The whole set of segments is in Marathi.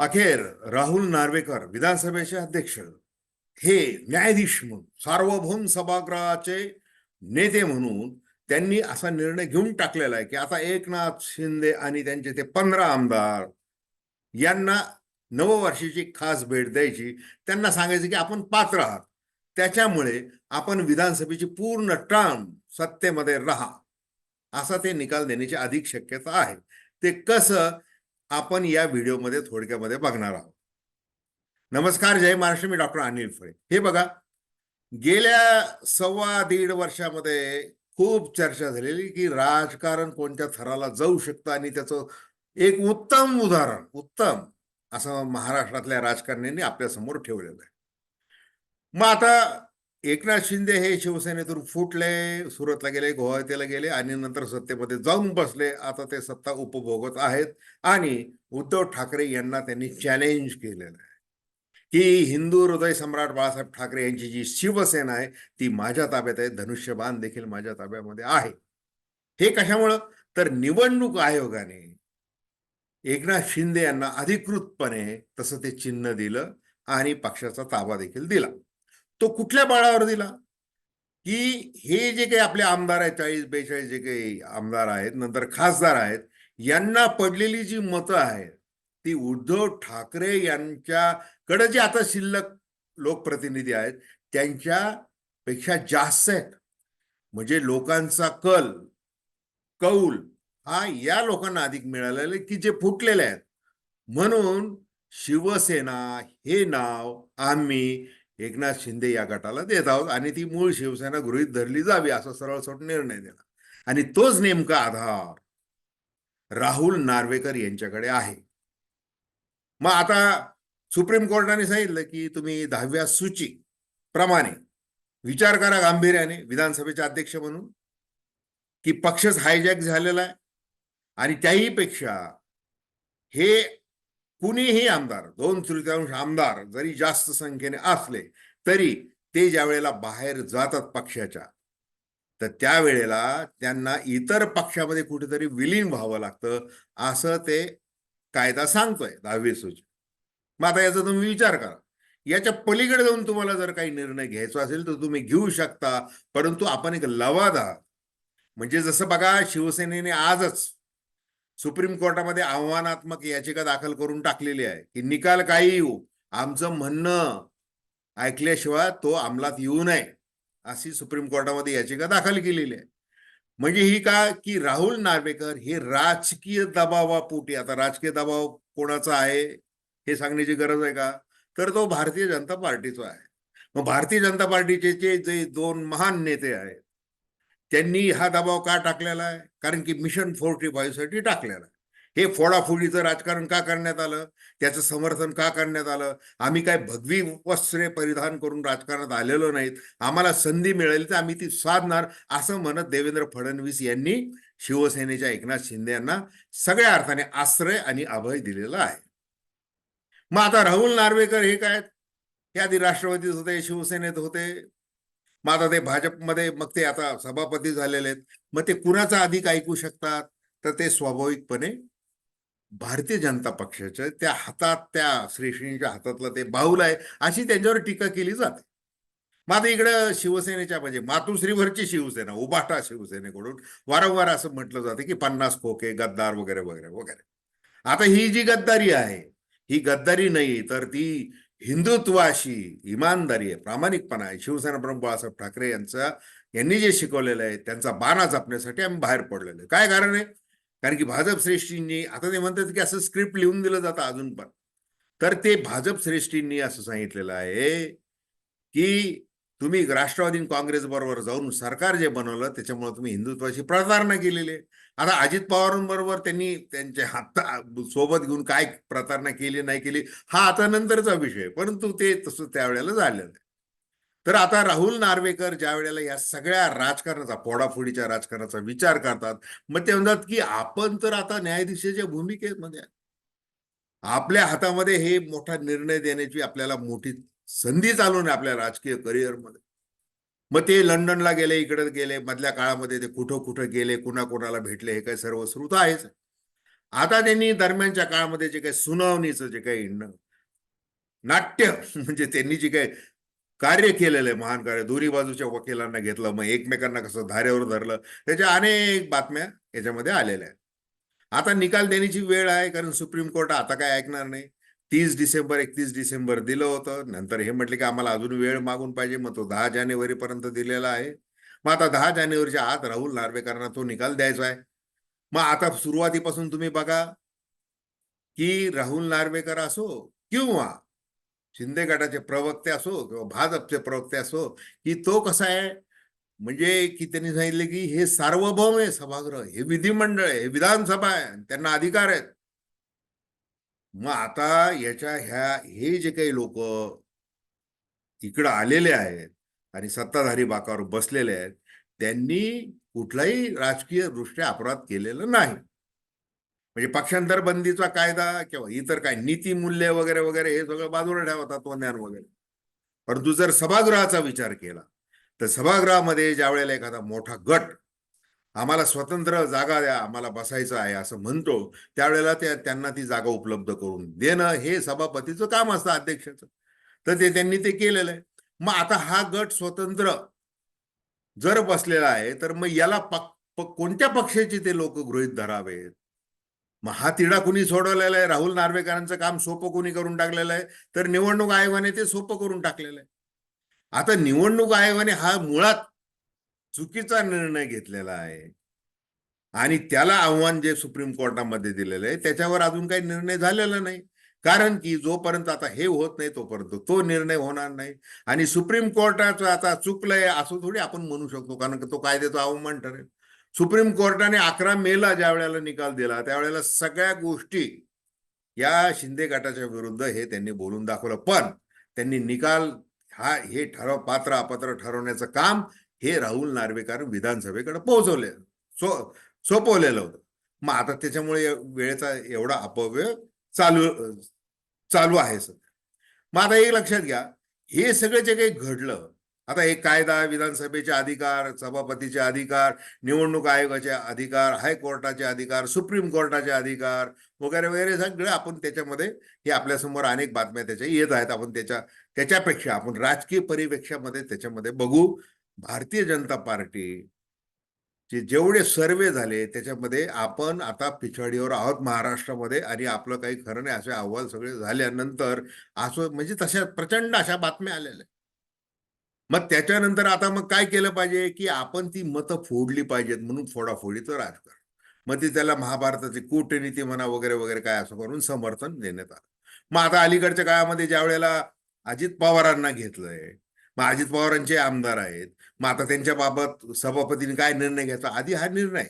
अखेर राहुल नार्वेकर विधानसभेचे अध्यक्ष. हे न्यायाधीश म्हणून सार्वभौम सभागृहाचे नेते म्हणून त्यांनी असा निर्णय घेऊन टाकलेला आहे की आता एकनाथ शिंदे आणि त्यांचे ते पंधरा आमदार यांना नववर्षाची खास भेट द्यायची. त्यांना सांगायचं की आपण पात्र आहात. त्याच्यामुळे आपण विधानसभेची पूर्ण टर्म सत्तेमध्ये राहा. असा ते निकाल देण्याची अधिक शक्यता आहे. ते कसं आपण या व्हिडिओमध्ये थोडक्यामध्ये बघणार आहोत. नमस्कार जय महाराष्ट्र. मी डॉक्टर अनिल फळे. हे बघा गेल्या सव्वा दीड वर्षामध्ये खूप चर्चा झालेली की राजकारण कोणत्या थराला जाऊ शकतं आणि त्याचं एक उत्तम उदाहरण उत्तम असं महाराष्ट्रातल्या राजकारण्यांनी आपल्यासमोर ठेवलेलं आहे. मग आता एकनाथ शिंदे हे शिवसेनेतून फुटले सुरतला गेले गुवाहाटीला गेले आणि नंतर सत्तेमध्ये जाऊन बसले. आता ते सत्ता उपभोगत आहेत आणि उद्धव ठाकरे यांना त्यांनी चॅलेंज केलेलं आहे. की हिंदू हृदय सम्राट बाळासाहेब ठाकरे यांची जी शिवसेना आहे ती माझ्या ताब्यात आहे. धनुष्यबाण देखील माझ्या ताब्यामध्ये आहे. हे कशामुळं? तर निवडणूक आयोगाने एकनाथ शिंदे यांना अधिकृतपणे तसं ते चिन्ह दिलं आणि पक्षाचा ताबा देखील दिला. तो कुठल्या बळावर दिला? की हे जे काही आपले आमदार आहेत चाळीस बेचाळीस जे काही आमदार आहेत नंतर खासदार आहेत यांना पडलेली जी मतं आहेत ती उद्धव ठाकरे यांच्याकडे जे आता शिल्लक लोकप्रतिनिधी आहेत त्यांच्यापेक्षा जास्त आहेत. म्हणजे लोकांचा कल कौल हा या लोकांना अधिक मिळालेला की जे फुटलेले आहेत. म्हणून शिवसेना हे नाव आम्ही एकनाथ शिंदे या गटाला देत आहोत आणि ती मूळ शिवसेना गृहित धरली जावी असा सरळ सोट निर्णय दिला आणि तोच नेमका आधार राहुल नार्वेकर यांच्याकडे आहे. मग आता सुप्रीम कोर्टाने सांगितलं की तुम्ही दहाव्या सूची प्रमाणे विचार करा गांभीर्याने विधानसभेचे अध्यक्ष म्हणून की पक्षच हायजॅक झालेला आहे. आणि त्याही पेक्षा हे कुणीही आमदार दोन तृतीयांश आमदार जरी जास्त संख्येने असले तरी ते ज्या वेळेला बाहेर जातात पक्षाच्या तर त्यावेळेला त्यांना इतर पक्षामध्ये कुठेतरी विलीन व्हावं लागतं असं ते कायदा सांगतोय दहावी सूची मग आता याचा तुम्ही विचार करा. याच्या पलीकडे जाऊन तुम्हाला जर काही निर्णय घ्यायचा असेल तर तुम्ही घेऊ शकता परंतु आपण एक लवाद आहात. म्हणजे जसं बघा शिवसेनेने आजच सुप्रीम कोर्टामध्ये आव्हानात्मक याचिका दाखल करून टाकलेली आहे की निकाल काही येऊ. आमचं म्हणणं ऐकल्याशिवाय तो अंमलात येऊ नये अशी सुप्रीम कोर्टामध्ये याचिका दाखल केलेली आहे. म्हणजे ही का की राहुल नार्वेकर हे राजकीय दबावापोटी आता राजकीय दबाव कोणाचा आहे हे सांगण्याची गरज आहे का? तर तो भारतीय जनता पार्टीचा आहे. मग भारतीय जनता पार्टीचे जे जे दोन महान नेते आहेत त्यांनी हा दबाव का टाकलेला आहे? कारण की मिशन फोर्टी फाईव्हसाठी टाकलेला आहे. हे फोडाफोडीचं राजकारण का करण्यात आलं? त्याचं समर्थन का करण्यात आलं? आम्ही काय भगवी वस्त्रे परिधान करून राजकारणात आलेलो नाहीत. आम्हाला संधी मिळेल तर आम्ही ती साधणार असं म्हणत देवेंद्र फडणवीस यांनी शिवसेनेच्या एकनाथ शिंदे यांना सगळ्या अर्थाने आश्रय आणि अभय दिलेला आहे. मग आता राहुल नार्वेकर हे काय हे आधी राष्ट्रवादीत होते शिवसेनेत होते. मग आता ते भाजपमध्ये मग ते आता सभापती झालेले आहेत. मग ते कुणाचा अधिक ऐकू शकतात? तर ते स्वाभाविकपणे भारतीय जनता पक्षाच्या त्या हातात त्या श्रीश्रींच्या हातातला ते बाहुल आहे अशी त्यांच्यावर टीका केली जाते. मग आता इकडं शिवसेनेच्या म्हणजे मातुश्रीवरची शिवसेना उबाटा शिवसेनेकडून वारंवार असं म्हटलं जातं की पन्नास खोके गद्दार वगैरे वगैरे वगैरे. आता ही जी गद्दारी आहे ही गद्दारी नाही तर ती हिंदुत्वाशी इमानदारी आहे प्रामाणिकपणा आहे. शिवसेना प्रमुख बाळासाहेब ठाकरे यांचा यांनी जे शिकवलेलं आहे त्यांचा बाणा जपण्यासाठी आम्ही बाहेर पडलेलो आहे. काय कारण आहे? कारण की भाजप श्रेष्ठींनी आता ते म्हणतात की असं स्क्रिप्ट लिहून दिलं जातं अजून पण. तर ते भाजप श्रेष्ठींनी असं सांगितलेलं आहे की तुम्ही राष्ट्रवादी काँग्रेस बरोबर जाऊन सरकार जे बनवलं त्याच्यामुळे तुम्ही हिंदुत्वाची प्रतारणा केलेली आहे. आता अजित पवारांबरोबर त्यांनी त्यांच्या हात सोबत घेऊन काय प्रतारणा केली नाही केली हा आता नंतरचा विषय परंतु ते तसं त्यावेळेला झालेलं आहे. तर आता राहुल नार्वेकर ज्या वेळेला या सगळ्या राजकारणाचा फोडाफोडीच्या राजकारणाचा विचार करतात मग ते म्हणतात की आपण तर आता न्यायाधीशाच्या भूमिकेमध्ये आपल्या हातामध्ये हे मोठा निर्णय देण्याची आपल्याला मोठी संधी चालू आहे आपल्या राजकीय करिअरमध्ये मग ते लंडनला गेले इकडे गेले मधल्या काळामध्ये ते कुठं कुठं गेले कुणा कोणाला भेटले हे काय सर्व श्रुत आहेच. आता त्यांनी दरम्यानच्या काळामध्ये जे काही सुनावणीचं जे काही नाट्य म्हणजे त्यांनी जे काही कार्य केलेलं आहे महान कार्य दोन्ही बाजूच्या वकिलांना घेतलं मग एकमेकांना कसं धारेवर धरलं त्याच्या अनेक बातम्या याच्यामध्ये आलेल्या आहेत. आता निकाल देण्याची वेळ आहे कारण सुप्रीम कोर्ट आता काय ऐकणार नाही. तीस डिसेंबर एकतीस डिसेंबर दिलं होतं. नंतर हे म्हटले की आम्हाला अजून वेळ मागून पाहिजे मग तो दहा जानेवारीपर्यंत दिलेला आहे. मग आता दहा जानेवारीच्या आत राहुल नार्वेकरांना तो निकाल द्यायचा आहे. मग आता सुरुवातीपासून तुम्ही बघा की राहुल नार्वेकर असो किंवा शिंदे गटाचे प्रवक्ते असो किंवा भाजपचे प्रवक्ते असो की तो कसा आहे? म्हणजे की त्यांनी सांगितले की हे सार्वभौम आहे सभागृह हे विधिमंडळ आहे हे विधानसभा आहे त्यांना अधिकार आहेत. मग आता याच्या ह्या हे जे काही लोक इकडं आलेले आहेत आणि सत्ताधारी बाकावर बसलेले आहेत त्यांनी कुठलाही राजकीय दृष्ट्या अपराध केलेला नाही. म्हणजे पक्षांतर बंदीचा कायदा किंवा इतर काय नीती मूल्य वगैरे वगैरे हे सगळं बाजूला ठेवतात ज्ञान वगैरे. परंतु जर सभागृहाचा विचार केला तर सभागृहामध्ये ज्या वेळेला एखादा मोठा गट आम्हाला स्वतंत्र जागा द्या आम्हाला बसायचं आहे असं म्हणतो त्यावेळेला त्या त्यांना ती जागा उपलब्ध करून देणं हे सभापतीचं काम असतं अध्यक्षाचं. तर ते त्यांनी ते केलेलं आहे. मग आता हा गट स्वतंत्र जर बसलेला आहे तर मग याला पक कोणत्या पक्षाचे ते लोक गृहीत धरावेत? मग हा तिढा कुणी सोडवलेला आहे? राहुल नार्वेकरांचं काम सोपं कुणी करून टाकलेलं आहे? तर निवडणूक आयोगाने ते सोपं करून टाकलेलं आहे. आता निवडणूक आयोगाने हा मुळात चुकीचा निर्णय घेतलेला आहे. आणि त्याला आव्हान जे सुप्रीम कोर्टामध्ये दिलेलं आहे त्याच्यावर अजून काही निर्णय झालेला नाही. कारण की जोपर्यंत आता हे होत नाही तोपर्यंत तो निर्णय होणार नाही. आणि सुप्रीम कोर्टाचं आता चुकलंय असं थोडी आपण म्हणू शकतो कारण की तो कायद्याचा अवमान ठरेल. सुप्रीम कोर्टाने अकरा मेला ज्या वेळेला निकाल दिला त्यावेळेला सगळ्या गोष्टी या शिंदे गटाच्या विरुद्ध हे त्यांनी बोलून दाखवलं. पण त्यांनी निकाल हा हे ठरव पात्र अपात्र ठरवण्याचं काम हे राहुल नार्वेकर विधानसभेकडे पोहोचवले सो सोपवलेलं होतं. मग आता त्याच्यामुळे वेळेचा एवढा अपव्यय चालू चालू आहे सर मग आता एक लक्षात घ्या हे सगळं जे काही घडलं आता एक कायदा विधानसभेचे अधिकार सभापतीचे अधिकार निवडणूक आयोगाचे अधिकार हायकोर्टाचे अधिकार सुप्रीम कोर्टाचे अधिकार वगैरे वगैरे सगळे आपण त्याच्यामध्ये हे आपल्यासमोर अनेक बातम्या त्याच्या येत आहेत. आपण त्याच्या त्याच्यापेक्षा आपण राजकीय परिपेक्षामध्ये त्याच्यामध्ये बघू भारतीय जनता पार्टी जेवढे सर्वे झाले त्याच्यामध्ये आपण आता पिछाडीवर आहोत महाराष्ट्रामध्ये आणि आपलं काही खरं नाही असे अहवाल सगळे झाल्यानंतर असं म्हणजे तशा प्रचंड अशा बातम्या आलेल्या मग त्याच्यानंतर आता मग काय केलं पाहिजे की आपण ती मतं फोडली पाहिजेत म्हणून फोडाफोडीचं राजकारण. मग ती त्याला महाभारताची कूटनीती म्हणा वगैरे वगैरे काय असं करून समर्थन देण्यात आलं. मग आता अलीकडच्या काळामध्ये ज्या वेळेला अजित पवारांना घेतलंय मग अजित पवारांचे आमदार आहेत मग आता त्यांच्या बाबत सभापतीने काय निर्णय घ्यायचा? आधी हा निर्णय.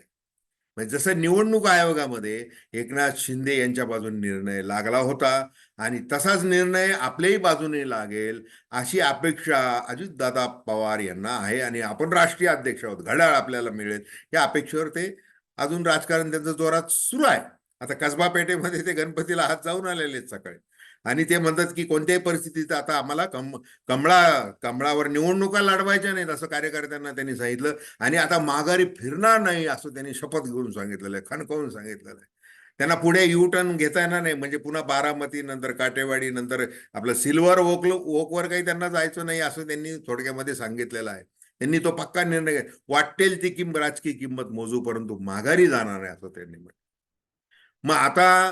म्हणजे जसं निवडणूक आयोगामध्ये एकनाथ शिंदे यांच्या बाजूने निर्णय लागला होता आणि तसाच निर्णय आपल्याही बाजूने लागेल अशी अपेक्षा अजितदादा पवार यांना आहे आणि आपण राष्ट्रीय अध्यक्ष आहोत. घड्याळ आपल्याला मिळेल. या अपेक्षेवर ते अजून राजकारण त्यांचं जोरात सुरू आहे. आता कसबा पेठेमध्ये ते गणपतीला हात जाऊन आलेले आहेत सकाळी. आणि ते म्हणतात की कोणत्याही परिस्थितीत आता आम्हाला कम कमळा कमळावर निवडणुका लढवायच्या नाहीत असं कार्यकर्त्यांना त्यांनी सांगितलं. आणि आता माघारी फिरणार नाही असं त्यांनी शपथ घेऊन सांगितलेलं आहे खणकवून सांगितलेलं आहे. त्यांना पुढे यू टर्न घेता येणार नाही म्हणजे पुन्हा बारामती नंतर काटेवाडी नंतर आपलं सिल्वर ओक ओकवर काही त्यांना जायचं नाही असं त्यांनी थोडक्यामध्ये सांगितलेलं आहे. त्यांनी तो पक्का निर्णय घेतला. वाटेल ती किंमत राजकीय किंमत मोजू परंतु माघारी जाणार आहे असं त्यांनी म्हटलं. मग आता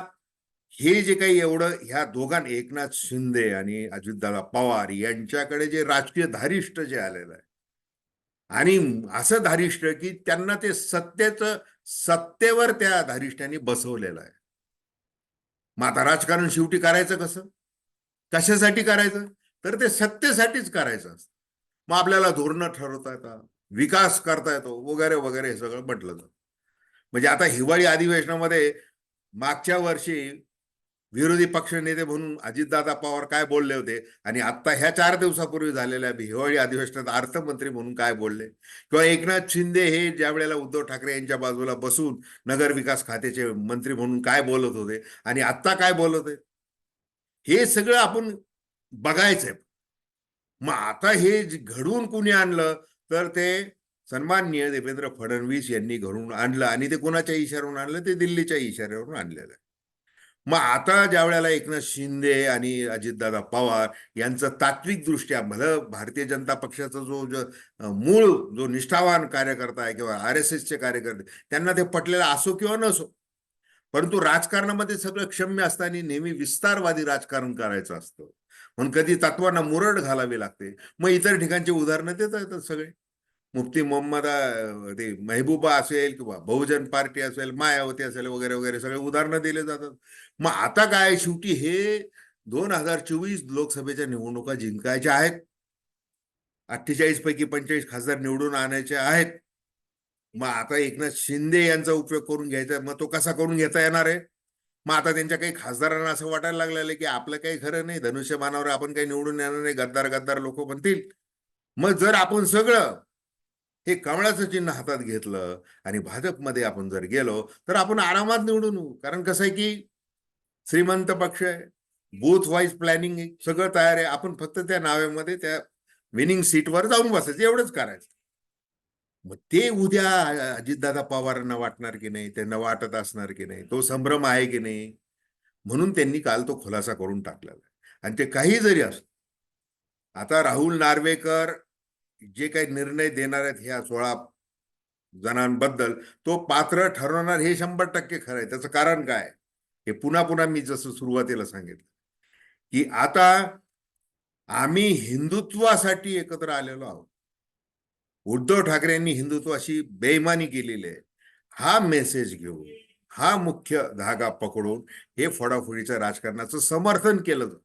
हे जे काही एवढं ह्या दोघां एकनाथ शिंदे आणि अजितदादा पवार यांच्याकडे जे राजकीय धारिष्ट जे आलेलं आहे. आणि असं धारिष्ट की त्यांना ते सत्तेचं सत्तेवर त्या धारिष्ट्याने बसवलेलं आहे. मग आता राजकारण शेवटी करायचं कसं? कशासाठी करायचं? तर ते सत्तेसाठीच करायचं असतं. मग आपल्याला धोरणं ठरवता येतात विकास करता येतो वगैरे वगैरे हे सगळं म्हटलं जातं. म्हणजे आता हिवाळी अधिवेशनामध्ये मागच्या वर्षी विरोधी पक्षनेते म्हणून अजितदादा पवार काय बोलले होते? आणि आता ह्या चार दिवसापूर्वी झालेल्या हिवाळी अधिवेशनात अर्थमंत्री म्हणून काय बोलले? किंवा एकनाथ शिंदे हे ज्या वेळेला उद्धव ठाकरे यांच्या बाजूला बसून नगर विकास खात्याचे मंत्री म्हणून काय बोलत होते? आणि आत्ता काय बोलत आहे हे सगळं आपण बघायचंय. मग आता हे घडवून कुणी आणलं? तर ते सन्माननीय देवेंद्र फडणवीस यांनी घडून आणलं. आणि ते कोणाच्या इशाऱ्यावरून आणलं? ते दिल्लीच्या इशाऱ्यावरून आणलेलं आहे. मग आता ज्या वेळेला एकनाथ शिंदे आणि अजितदादा पवार यांचं तात्विक दृष्ट्या भलं भारतीय जनता पक्षाचा जो जो मूळ जो निष्ठावान कार्यकर्ता आहे किंवा आर एस एसचे कार्यकर्ते त्यांना ते पटलेलं असो किंवा नसो परंतु राजकारणामध्ये सगळं क्षम्य असताना नेहमी विस्तारवादी राजकारण करायचं असतं. म्हणून कधी तत्वांना मुरड घालावी लागते. मग इतर ठिकाणची उदाहरणं देता येतात सगळे. मुफ्ती मोहम्मद ते मेहबूबा असेल किंवा बहुजन पार्टी असेल मायावती असेल वगैरे वगैरे सगळे उदाहरणं दिले जातात. मग आता काय शेवटी हे दोन हजार चोवीस लोकसभेच्या निवडणुका जिंकायच्या आहेत. अठ्ठेचाळीस पैकी पंचेचाळीस खासदार निवडून आणायचे आहेत. मग आता एकनाथ शिंदे यांचा उपयोग करून घ्यायचा मग तो कसा करून घेता येणार आहे? मग आता त्यांच्या काही खासदारांना असं वाटायला लागलेलं आहे की आपलं काही खरं नाही धनुष्यमानावर आपण काही निवडून येणार नाही गद्दार गद्दार लोक म्हणतील. मग जर आपण सगळं हे कमळाचं चिन्ह हातात घेतलं आणि भाजपमध्ये आपण जर गेलो तर आपण आरामात निवडून येऊ. कारण कसं आहे की श्रीमंत पक्ष आहे बूथ वाईज प्लॅनिंग आहे सगळं तयार आहे. आपण फक्त त्या नाव्यामध्ये त्या विनिंग सीटवर जाऊन बसायचं एवढंच करायचं. मग ते उद्या अजितदादा पवारांना वाटणार की नाही त्यांना वाटत असणार की नाही तो संभ्रम आहे की नाही? म्हणून त्यांनी काल तो खुलासा करून टाकलेला आहे. आणि ते काही जरी असत आता राहुल नार्वेकर जे काही निर्णय देणार आहेत ह्या सोळा जणांबद्दल तो पात्र ठरवणार हे शंभर टक्के खरं आहे. त्याचं कारण काय हे पुन्हा पुन्हा मी जसं सुरुवातीला सांगितलं की आता आम्ही हिंदुत्वासाठी एकत्र आलेलो आहोत. उद्धव ठाकरे यांनी हिंदुत्वाशी बेईमानी केलेली आहे. हा मेसेज घेऊन हा मुख्य धागा पकडून हे फोडाफोडीच्या राजकारणाचं समर्थन केलं जातं.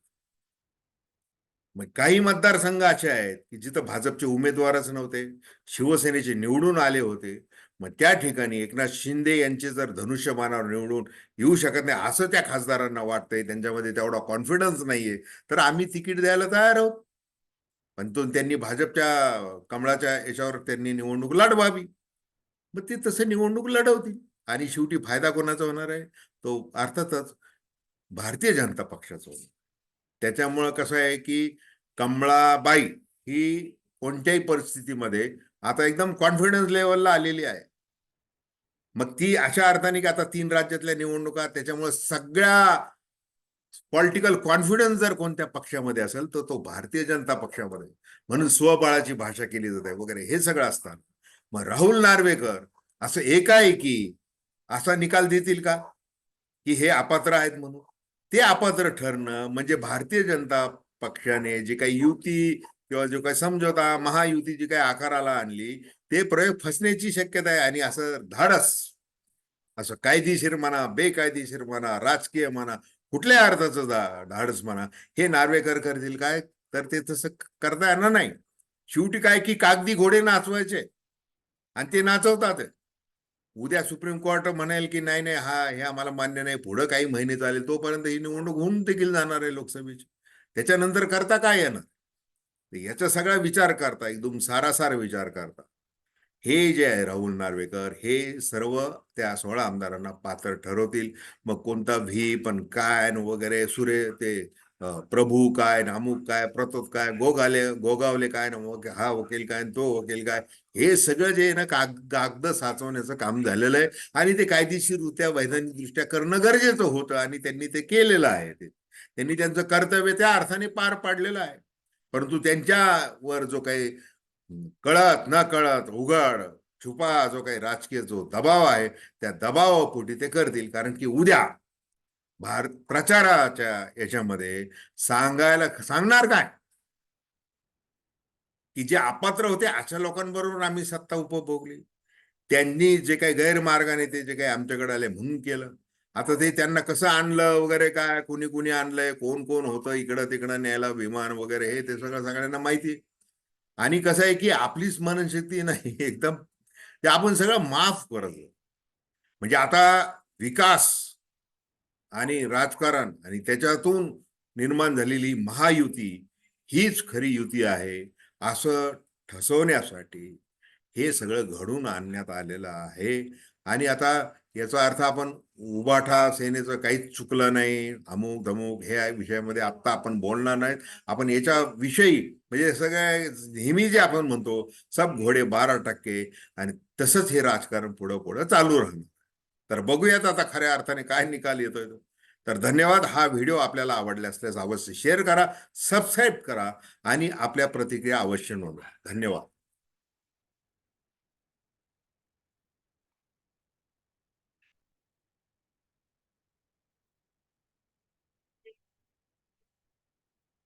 मग काही मतदारसंघ असे आहेत की जिथं भाजपचे उमेदवारच नव्हते शिवसेनेचे निवडून आले होते. मग त्या ठिकाणी एकनाथ शिंदे यांचे जर धनुष्यबाणावर निवडून येऊ शकत नाही असं त्या खासदारांना वाटतंय. त्यांच्यामध्ये तेवढा कॉन्फिडन्स नाहीये. तर आम्ही तिकीट द्यायला तयार आहोत. पण तो त्यांनी भाजपच्या कमळाच्या याच्यावर त्यांनी निवडणूक लढवावी. मग ते तसं निवडणूक लढवतील. आणि शेवटी फायदा कोणाचा होणार आहे? तो अर्थातच भारतीय जनता पक्षाचा होणार त्याच्यामुळं कसं आहे की कमळाबाई ही कोणत्याही परिस्थितीमध्ये आता एकदम कॉन्फिडन्स लेवलला आलेली आहे. मग ती अशा अर्थाने की आता तीन राज्यातल्या निवडणुका त्याच्यामुळे सगळ्या पॉलिटिकल कॉन्फिडन्स जर कोणत्या पक्षामध्ये असेल तर तो भारतीय जनता पक्षामध्ये. म्हणून स्वबळाची भाषा केली जाते वगैरे हे सगळं असतात मग राहुल नार्वेकर असं एकाएकी असा निकाल देतील का? की हे अपात्र आहेत म्हणून? ते अपात्र ठरणं म्हणजे भारतीय जनता पक्षाने जे काही युती किंवा जो काही समझोता महायुती जी काही आकाराला आणली ते प्रयोग फसण्याची शक्यता आहे आणि असं धाडस असं कायदेशीर म्हणा बेकायदेशीर म्हणा राजकीय म्हणा कुठल्या अर्थाचं धाडस म्हणा हे नार्वेकर करतील काय? तर ते तसं करता येणार नाही. शेवटी काय की कागदी घोडे नाचवायचे. आणि ते नाचवतात उद्या सुप्रीम कोर्ट म्हणेल की नाही नाही हा हे आम्हाला मान्य नाही पुढं काही महिने चालेल तोपर्यंत ही निवडणूक होऊन देखील जाणार आहे लोकसभेची. त्याच्यानंतर करता काय येणार? याचा सगळा विचार करता एकदम सारासार विचार करता. हे जे आहे राहुल नार्वेकर हे सर्व त्या सोळा आमदारांना पात्र ठरवतील. मग कोणता व्ही पण काय वगैरे सुरे ते प्रभू काय नामुक अमुक काय प्रतोत काय गोगाले गोगावले काय ना हा वकील काय तो वकील काय हे सगळं जे आहे ना काग कागद साचवण्याचं काम झालेलं आहे. आणि ते कायदेशीररित्या वैधानिक दृष्ट्या करणं गरजेचं होतं आणि त्यांनी ते केलेलं आहे ते. त्यांनी त्यांचं कर्तव्य त्या अर्थाने पार पाडलेलं आहे. परंतु त्यांच्यावर जो काही कळत न कळत उघड छुपा जो काही राजकीय जो दबाव आहे त्या दबावापोटी ते करतील. कारण की उद्या भारत प्रचाराच्या याच्यामध्ये सांगायला सांगणार काय? की जे अपात्र होते अशा लोकांबरोबर आम्ही सत्ता उपभोगली. त्यांनी जे काही गैरमार्गाने ते जे काही आमच्याकडे आले म्हणून केलं. आता ते त्यांना कसं आणलं वगैरे काय कुणी कुणी आणलंय कोण कोण होतं इकडं तिकडं न्यायला विमान वगैरे हे ते सगळं सगळ्यांना माहिती. आणि कसं आहे की आपली स्मरणशक्ती नाही एकदम. ते आपण सगळं माफ करत म्हणजे आता विकास आणि राजकारण आणि त्याच्यातून निर्माण झालेली महायुती हीच खरी युती आहे. असं ठसवण्यासाठी हे सगळं घडून आणण्यात आलेलं आहे. आणि आता याचा अर्थ आपण उबाठा सेनेचं काहीच चुकलं नाही. अमुक धमुक हे आहे विषयामध्ये आत्ता आपण बोलणार नाहीत. आपण याच्या विषयी म्हणजे सगळ्या नेहमी जे आपण म्हणतो सब घोडे बारा टक्के आणि तसंच हे राजकारण पुढं पुढं चालू राहणार. तर बघूयात आता खऱ्या अर्थाने काय निकाल येतोय तो. तर धन्यवाद. हा व्हिडिओ आपल्याला आवडला असल्यास अवश्य शेअर करा सबस्क्राईब करा आणि आपल्या प्रतिक्रिया अवश्य नोंदवा. धन्यवाद.